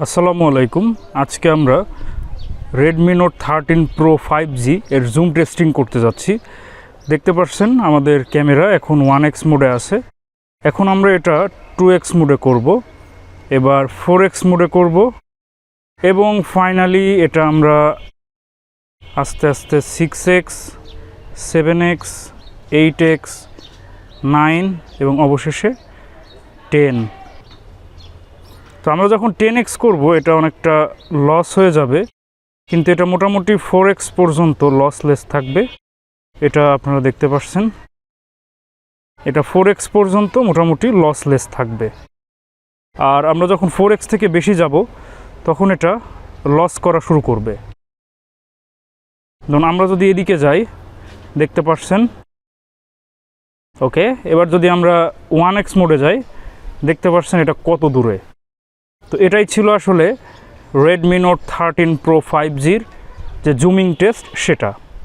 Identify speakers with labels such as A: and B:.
A: আসসালামু আলাইকুম। আজকে আমরা Redmi note thirteen pro five G এর জুম টেস্টিং করতে যাচ্ছি। দেখতে পাচ্ছেন আমাদের ক্যামেরা এখন ওয়ান এক্স মোডে আছে। এখন আমরা এটা টু এক্স মোডে করব। এবার ফোর এক্স মোডে করব। এবং ফাইনালি এটা আমরা আস্তে আস্তে six X seven X eight X nine এবং অবশেষে টেন তো আমরা যখন টেন এক্স করব, এটা অনেকটা লস হয়ে যাবে। কিন্তু এটা মোটামুটি ফোর এক্স পর্যন্ত লসলেস থাকবে। এটা আপনারা দেখতে পাচ্ছেন। এটা ফোর এক্স পর্যন্ত মোটামুটি লসলেস থাকবে। আর আমরা যখন ফোর এক্স থেকে বেশি যাব, তখন এটা লস করা শুরু করবে। ধরুন আমরা যদি এদিকে যাই, দেখতে পাচ্ছেন। ওকে এবার যদি আমরা ওয়ান এক্স মোডে যাই, দেখতে পাচ্ছেন এটা কত দূরে। তো এটাই ছিল আসলে Redmi note thirteen pro five জির যে জুমিং টেস্ট সেটা।